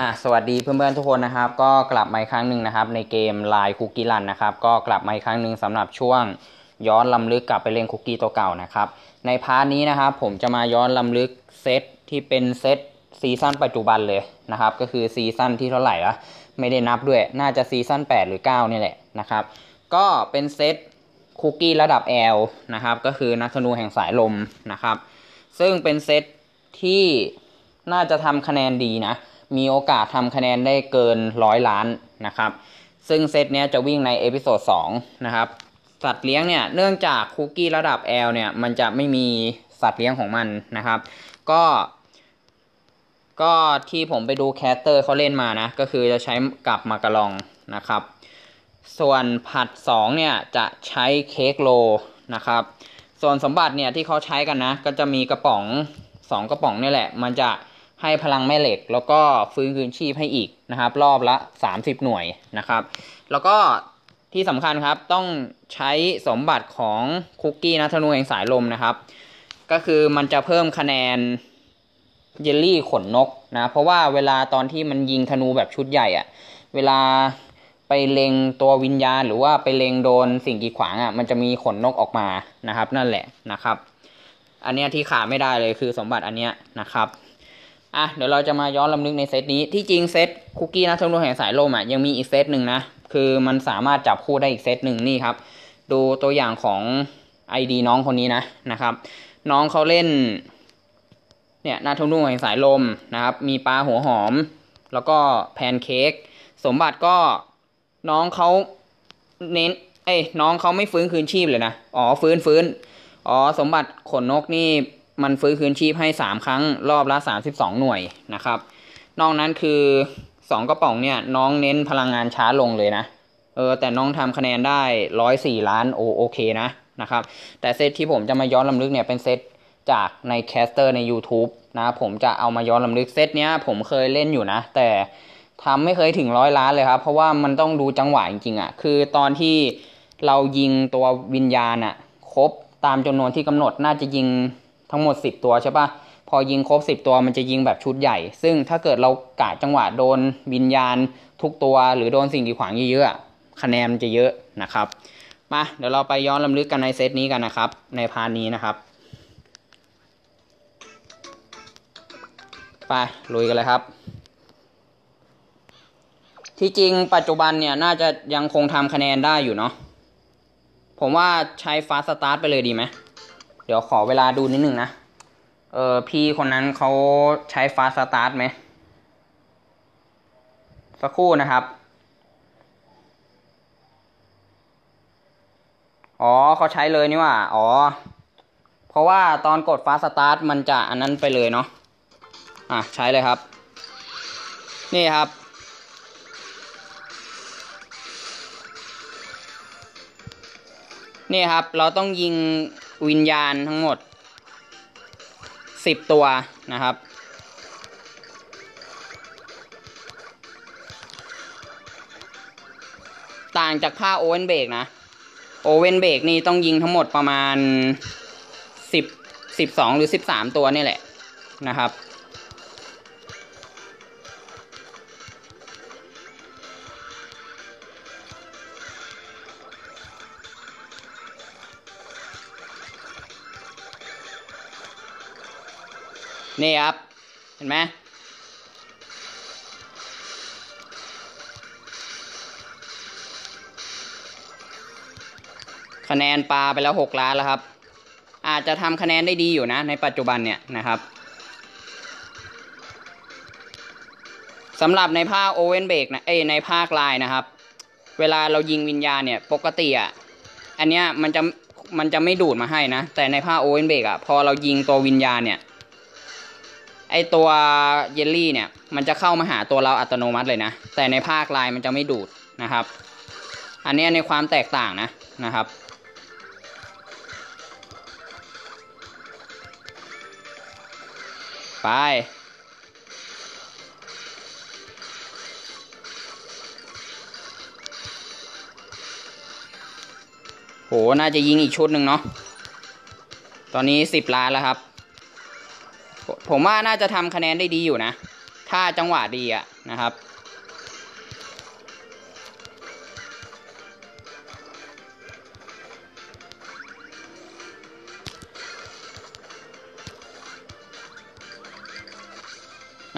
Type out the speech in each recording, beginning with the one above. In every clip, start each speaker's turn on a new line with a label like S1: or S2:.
S1: อะสวัสดีเพื่อนๆทุกคนนะครับ ก็กลับมาอีกครั้งหนึ่งนะครับ ในเกมลายคุกกี้รันนะครับ ก็กลับมาอีกครั้งหนึ่งสำหรับช่วงย้อนลำลึกกลับไปเล่นคุกกี้ตัวเก่านะครับ ในพาร์ทนี้นะครับ ผมจะมาย้อนลำลึกเซตที่เป็นเซตซีซั่นปัจจุบันเลยนะครับ ก็คือซีซั่นที่เท่าไหร่ละไม่ได้นับด้วยน่าจะซีซั่น8 หรือ 9 นี่แหละนะครับ ก็เป็นเซตคุกกี้ระดับ L นะครับ ก็คือนักธนูแห่งสายลมนะครับ ซึ่งเป็นเซตที่น่าจะทำคะแนนดีนะ มีโอกาสทำคะแนนได้เกินร้อยล้านนะครับ ซึ่งเซตเนี้ยจะวิ่งในเอพิโซด2นะครับสัตว์เลี้ยงเนี่ยเนื่องจากคุกกี้ระดับ L เนี่ยมันจะไม่มีสัตว์เลี้ยงของมันนะครับ ก็ ก็ที่ผมไปดูแคสเตอร์เขาเล่นมานะ ก็คือจะใช้กับมากระลองนะครับ ส่วนผัด 2 เนี่ยจะใช้เค้กโลนะครับ ส่วนสมบัติเนี่ยที่เขาใช้กันนะ ก็จะมีกระป๋อง 2 กระป๋องนี่แหละ มันจะ ให้พลังแม่เหล็ก แล้วก็ฟื้นคืนชีพให้อีกนะครับ รอบละ 30 หน่วยนะครับ แล้วก็ที่สำคัญครับต้องใช้สมบัติของคุกกี้นะธนูแห่งสายลมนะครับ ก็คือมันจะเพิ่มคะแนนเยลลี่ขนนกนะ เพราะว่าเวลาตอนที่มันยิงธนูแบบชุดใหญ่อะเวลาไปเล็งตัววิญญาณ หรือว่าไปเล็งโดนสิ่งกีดขวางอะ่ะมันจะมีขนนกออกมานะครับ นั่นแหละนะครับ อันเนี้ยที่ขาดไม่ได้เลยคือสมบัติอันเนี้ยนะครับ อะเดี๋ยวเราจะมาย้อนลำลึกในเซตนี้ที่จริงเซตคุกกี้นะทงดวงแห่งสายลมอะยังมีอีกเซตหนึ่งนะ คือมันสามารถจับคู่ได้อีกเซตหนึ่งนี่ครับ ดูตัวอย่างของ ID น้องคนนี้นะนะครับ น้องเขาเล่น เนี่ยนาทงดวงแห่งสายลมนะครับ มีปลาหัวหอม แล้วก็แพนเค้กสมบัติก็น้องเขาเน้นเอ้ยน้องเขาไม่ฟื้นคืนชีพเลยนะ อ๋อฟื้นฟื้นอ๋อสมบัติขนนกนี่ มันฟื้นคืนชีพให้สามครั้งรอบละสามสิบสองหน่วยนะครับ นอกนั้นคือสองกระป๋องเนี่ยน้องเน้นพลังงานช้าลงเลยนะ เออแต่น้องทำคะแนนได้ร้อยสี่ล้านโอโอเคนะนะครับ แต่เซตที่ผมจะมาย้อนลำลึกเนี่ยเป็นเซตจากในแคสเตอร์ใน YouTube นะผมจะเอามาย้อนลำลึกเซตเนี้ยผมเคยเล่นอยู่นะ แต่ทำไม่เคยถึงร้อยล้านเลยครับ เพราะว่ามันต้องดูจังหวะจริงๆอะ่ะคือตอนที่เรายิงตัววิญญาณอะ่ะครบตามจำนวนที่กำหนดน่าจะยิง ทั้งหมด 10 ตัวใช่ปะพอยิงครบ 10 ตัวมันจะยิงแบบชุดใหญ่ ซึ่งถ้าเกิดเรากะจังหวะโดนวิญญาณทุกตัว หรือโดนสิ่งกีดขวางเยอะๆคะแนนมันจะเยอะนะครับมาเดี๋ยวเราไปย้อนลำลึกกันในเซตนี้กันนะครับ ในพาร์ทนี้นะครับไปลุยกันเลยครับ ที่จริงปัจจุบันเนี่ยน่าจะยังคงทำคะแนนได้อยู่เนาะผมว่าใช้ฟาสตาร์ทไปเลยดีไหม เดี๋ยวขอเวลาดูนิดนึงนะ เออพี่คนนั้นเขาใช้ฟาสตาร์ทไหม สักครู่นะครับ อ๋อเขาใช้เลยนี่ว่า อ๋อ เพราะว่าตอนกดฟาสตาร์ทมันจะอันนั้นไปเลยเนาะ อะ ใช้เลยครับ นี่ครับนี่ครับ เราต้องยิง วิญญาณทั้งหมดสิบตัวนะครับ ต่างจากผ้าโอเวนเบรกนะ โอเวนเบรกนี่ต้องยิงทั้งหมดประมาณสิบสิบสองหรือสิบสามตัวนี่แหละนะครับ นี่ครับ เห็นไหมคะแนนปลาไปแล้วหกล้านแล้วครับ อาจจะทำคะแนนได้ดีอยู่นะ ในปัจจุบันเนี่ยนะครับสำหรับในภาคโอเวนเบกนะเอ้ในภาคลายนะครับ เวลาเรายิงวิญญาณเนี่ย ปกติอะอันเนี้ยมันจะมันจะไม่ดูดมาให้นะ แต่ในภาคโอเวนเบกอะพอเรายิงตัววิญญาณเนี่ย ไอตัวเยลลี่เนี่ย มันจะเข้ามาหาตัวเราอัตโนมัติเลยนะ แต่ในภาคลายมันจะไม่ดูดนะครับ อันนี้ในความแตกต่างนะนะครับ ไปโห น่าจะยิงอีกชุดหนึ่งเนาะ ตอนนี้สิบล้านแล้วครับ ผมว่าน่าจะทำคะแนนได้ดีอยู่นะ ถ้าจังหวะดีอะนะครับ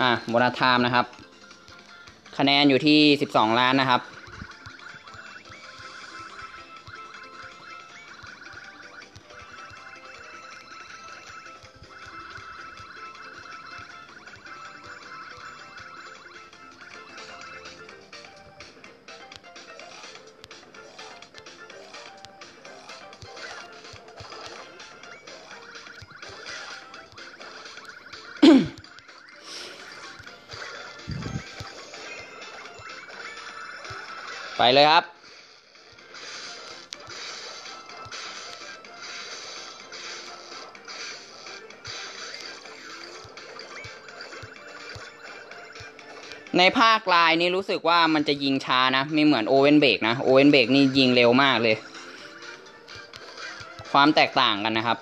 S1: อะโบนัสไทม์นะครับ คะแนนอยู่ที่ 12 ล้านนะครับ ไปเลยครับ ในภาคลายนี่รู้สึกว่ามันจะยิงช้านะ ไม่เหมือนโอเวนเบกนะ โอเวนเบกนี่ยิงเร็วมากเลย ความแตกต่างกันนะครับ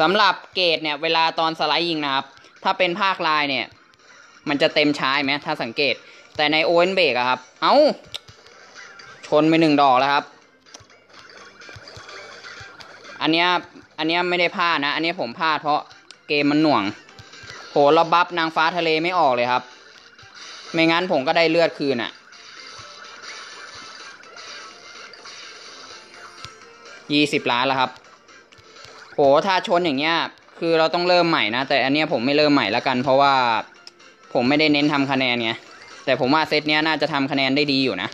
S1: สำหรับเกรดเนี่ย เวลาตอนสไลด์ยิงนะครับ ถ้าเป็นภาคลายเนี่ย มันจะเต็มช้าไหมถ้าสังเกต แต่ในโอเวนเบรกอะครับ เอา้า ชนไปหนึ่งดอกแล้วครับ อันเนี้ยอันเนี้ยไม่ได้พลาดนะ อันเนี้ยผมพลาดเพราะเกมมันหน่วง โหระบับนางฟ้าทะเลไม่ออกเลยครับ ไม่งั้นผมก็ได้เลือดคืนอะยี่สิบล้านแล้วครับ โห ถ้าชนอย่างเงี้ย คือเราต้องเริ่มใหม่นะ แต่อันเนี้ยผมไม่เริ่มใหม่แล้วกัน เพราะว่า ผมไม่ได้เน้นทำคะแนนไงแต่ผมว่าเซตเนี้ยน่าจะทำคะแนนได้ดีอยู่นะ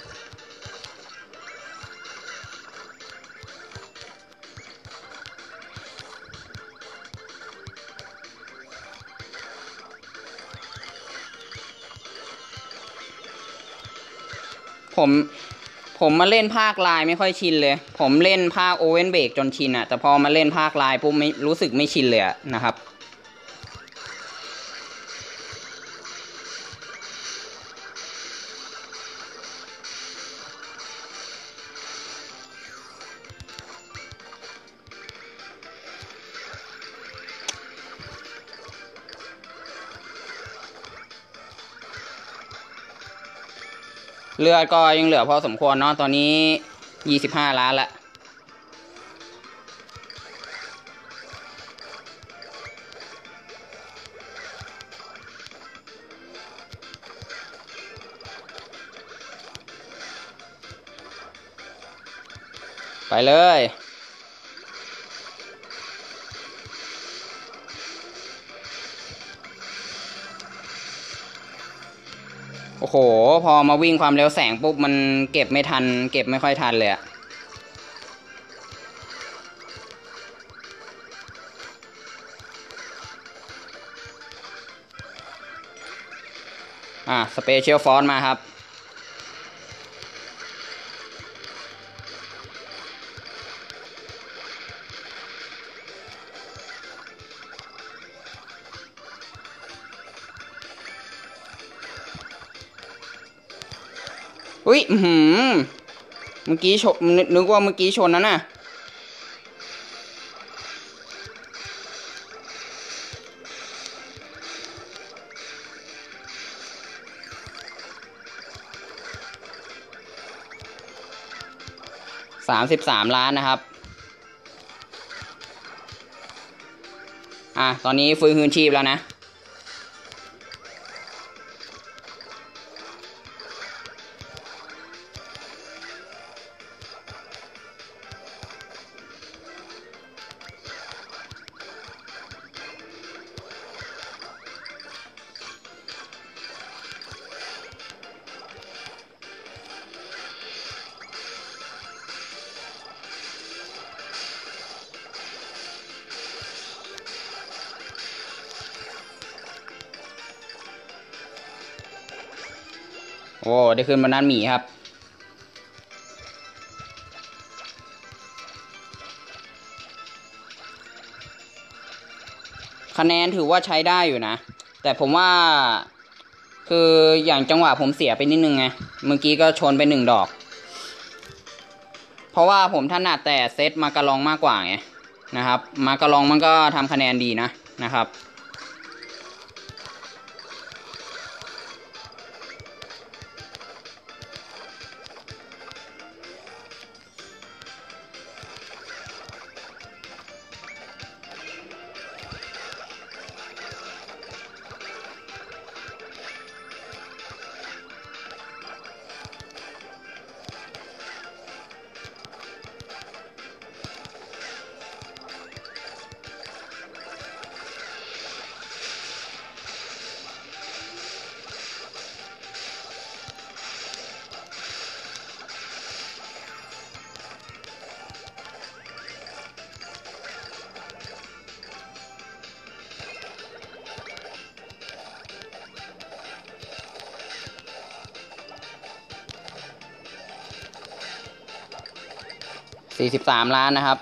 S1: ผมผมมาเล่นภาคลายไม่ค่อยชินเลย ผมเล่นภาคโอเวนเบกจนชินอะแต่พอมาเล่นภาคลายปุ๊บไม่รู้สึกไม่ชินเลยนะครับ เลือดก็ยังเหลือพอสมควรเนาะตอนนี้ยี่สิบห้าล้านละไปเลย โอ้โห พอมาวิ่งความเร็วแสงปุ๊บ มันเก็บไม่ทัน เก็บไม่ค่อยทันเลยอะอะสเปเชียลฟอนต์มาครับ อุ้ยหือเมื่อกี้ชนนึกว่าเมื่อกี้ชนนั่นน่ะสามสิบสามล้านนะครับ อะ ตอนนี้ฟื้นคืนชีพแล้วนะ โอ้ได้ขึ้นบนนั้นหมีครับ คะแนนถือว่าใช้ได้อยู่นะ แต่ผมว่าคืออย่างจังหวะผมเสียไปนิดนึงไง เมื่อกี้ก็ชนไปหนึ่งดอก เพราะว่าผมถนัดแต่เซตมากระลองมากกว่าไงนะครับ มากระลองมันก็ทำคะแนนดีนะนะครับ สี่สิบสามล้านนะครับ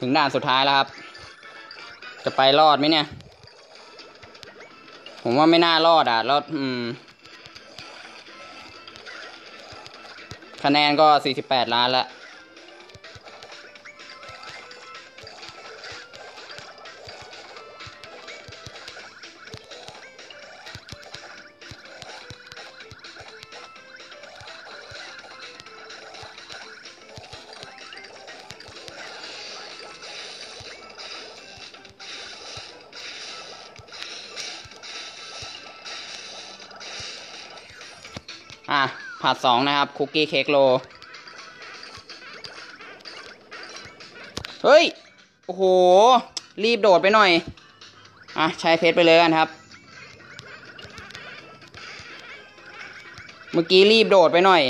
S1: ถึงด่านสุดท้ายแล้วครับ จะไปรอดไหมเนี่ย ผมว่าไม่น่ารอดอะรอดอืม คะแนนก็ 48 ล้านแล้ว ผัดสองนะครับ คุกกี้เค้กโล เฮ้ย โอ้โห รีบโดดไปหน่อย อะ ใช้เพชรไปเลยกันครับ เมื่อกี้รีบโดดไปหน่อย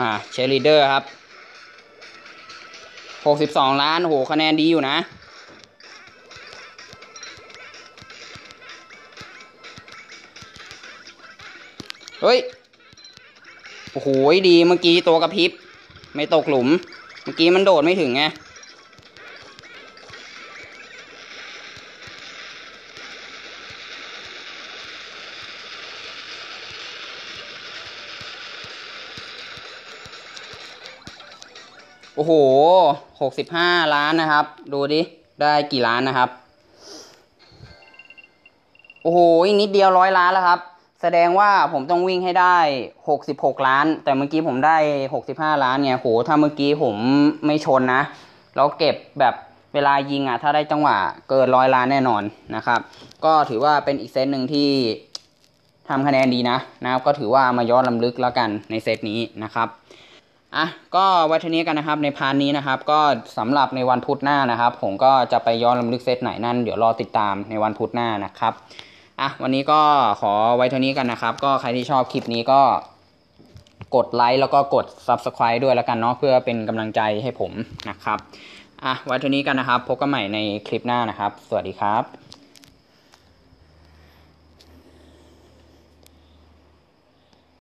S1: อ่าเชลีเดอร์ครับหกสิบสองล้านโอ้โหคะแนนดีอยู่นะ เฮ้ย โอ้โหดีเมื่อกี้ตัวกระพริบ ไม่ตกหลุม เมื่อกี้มันโดดไม่ถึงไง โอ้โหหกสิบห้าล้านนะครับ ดูดิ ได้กี่ล้านนะครับ โอ้โห อีกนิดเดียวร้อยล้านแล้วครับ แสดงว่าผมต้องวิ่งให้ได้หกสิบหกล้าน แต่เมื่อกี้ผมได้หกสิบห้าล้านเนี่ยโห ถ้าเมื่อกี้ผมไม่ชนนะแล้วเก็บแบบเวลายิงอะ ถ้าได้จังหวะเกินร้อยล้านแน่นอนนะครับ ก็ถือว่าเป็นอีกเซตหนึ่งที่ทำคะแนนดีนะนะครับ ก็ถือว่ามาย้อนลำลึกแล้วกันในเซตนี้นะครับ อะก็ไว้เท่านี้กันนะครับในพาร์ทนี้นะครับ ก็สำหรับในวันพุธหน้านะครับ ผมก็จะไปย้อนลำลึกเซตไหนนั่นเดี๋ยวรอติดตามในวันพุธหน้านะครับอะวันนี้ก็ขอไว้เท่านี้กันนะครับ ก็ใครที่ชอบคลิปนี้ก็กดไลค์แล้วก็กด Subscribe ด้วยแล้วกันเนาะเพื่อเป็นกำลังใจให้ผมนะครับอะไว้เท่านี้กันนะครับ พบกันใหม่ในคลิปหน้านะครับ สวัสดีครับ